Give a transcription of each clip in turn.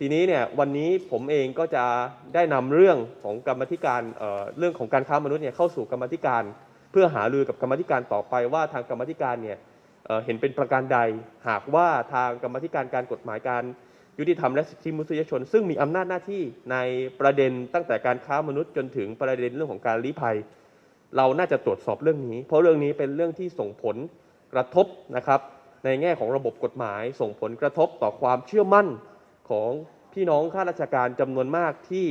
ทีนี้เนี่ยวันนี้ผมเองก็จะได้นำเรื่องของกรรมธิการเเรื่องของการค้ามนุษย์เนี่ยเข้าสู่กรรมธิการ เพื่อหารือกับกรรมธิการต่อไปว่าทางกรรมธิการเนี่ยเเห็นเป็นประการใด หากว่าทางกรรมธิการการกฎหมายการยุติธรรมและสิทธิมนุษยชน ซึ่งมีอำนาจหน้าที่ในประเด็นตั้งแต่การค้ามนุษย์จนถึงประเด็นเรื่องของการลี้ภัย เราน่าจะตรวจสอบเรื่องนี้ เพราะเรื่องนี้เป็นเรื่องที่ส่งผลกระทบนะครับในแง่ของระบบกฎหมาย ส่งผลกระทบต่อความเชื่อมั่น ของพี่น้องข้าราชการจำนวนมากที่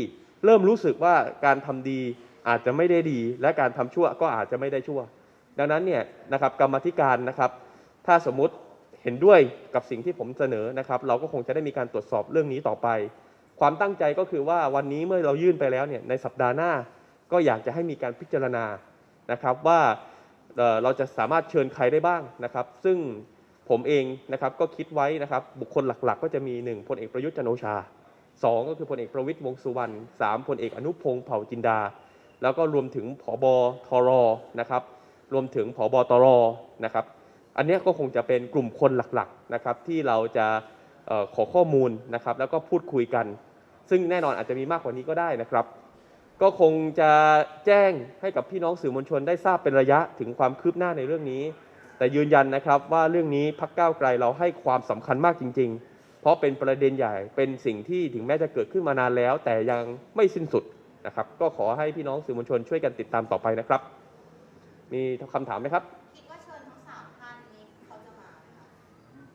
เริ่มรู้สึกว่าการทำดีอาจจะไม่ได้ดี และการทำชั่วก็อาจจะไม่ได้ชั่ว ดังนั้นเนี่ยนะครับกรรมธิการนะครับ ถ้าสมมุติเห็นด้วยกับสิ่งที่ผมเสนอนะครับ เราก็คงจะได้มีการตรวจสอบเรื่องนี้ต่อไป ความตั้งใจก็คือว่าวันนี้เมื่อเรายื่นไปแล้วเนี่ยในสัปดาห์หน้า ก็อยากจะให้มีการพิจารณานะครับว่าเราจะสามารถเชิญใครได้บ้างนะครับ ซึ่ง ผมเองนะครับก็คิดไว้นะครับ บุคคลหลักๆ ก็จะมี 1พลเอกประยุทธ์จันโอชา 2 ก็คือพลเอกประวิตยวงสุวรรณ3พลเอกอนุพงศ์เผ่าจินดา แล้วก็รวมถึงผบทรนะครับ รวมถึงผบตรนะครับ อันนี้ก็คงจะเป็นกลุ่มคนหลักๆนะครับ ที่เราจะออขอข้อมูลนะครับ แล้วก็พูดคุยกัน ซึ่งแน่นอนอาจจะมีมากกว่านี้ก็ได้นะครับ ก็คงจะแจ้งให้กับพี่น้องสื่อมวลชนได้ทราบเป็นระยะถึงความคืบหน้าในเรื่องนี้ แต่ยืนยันนะครับว่าเรื่องนี้พักก้าวไกลเราให้ความสำคัญมากจริง ๆ เพราะเป็นประเด็นใหญ่เป็นสิ่งที่ถึงแม้จะเกิดขึ้นมานานแล้ว แต่ยังไม่สิ้นสุดนะครับก็ขอให้พี่น้องสื่อมวลชนช่วยกันติดตามต่อไปนะครับ มีคำถามไหมครับคิดว่าเชิญทั้งสามท่านนี้เขาจะมาไหมคะ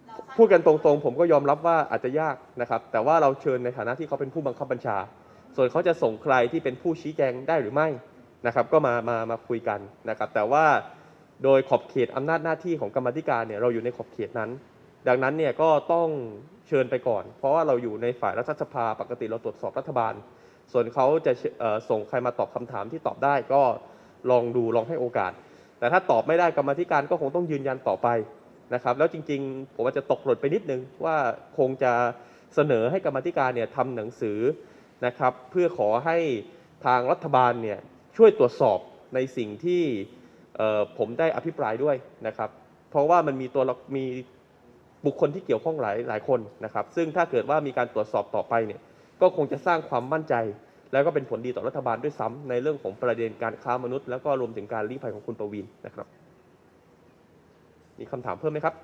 เราคาพูดกันตรงๆ ผมก็ยอมรับว่าอาจจะยากนะครับ แต่ว่าเราเชิญในฐานะที่เขาเป็นผู้บังคับบัญชา ส่วนเขาจะส่งใครที่เป็นผู้ชี้แจงได้หรือไม่นะครับ ก็มามามาคุยกันนะครับ แต่ว่า โดยขอบเขตอำนาจหน้าที่ของกรรมธิการเนี่ยเราอยู่ในขอบเขตนั้น ดังนั้นเนี่ยก็ต้องเชิญไปก่อน เพราะว่าเราอยู่ในฝ่ายรัฐสภาปกติเราตรวจสอบรัฐบาล ส่วนเขาจะส่งใครมาตอบคำถามที่ตอบได้ก็ลองดูลองให้โอกาส แต่ถ้าตอบไม่ได้กรรมธิการก็คงต้องยืนยันต่อไปนะครับ แล้วจริงๆ ผมอาจจะตกหล่นไปนิดนึงว่าคงจะเสนอให้กรรมธิการเนี่ยทำหนังสือนะครับ เพื่อขอให้ทางรัฐบาลเนี่ยช่วยตรวจสอบในสิ่งที่ ผมได้อภิปรายด้วยนะครับ เพราะว่ามันมีตัวมีบุคคลที่เกี่ยวข้องหลายหลายคนนะครับ ซึ่งถ้าเกิดว่ามีการตรวจสอบต่อไปเนี่ยก็คงจะสร้างความมั่นใจ แล้วก็เป็นผลดีต่อรัฐบาลด้วยซ้ำในเรื่องของประเด็นการค้ามนุษย์ แล้วก็รวมถึงการลี้ภัยของคุณประวินนะครับ มีคำถามเพิ่มไหมครับ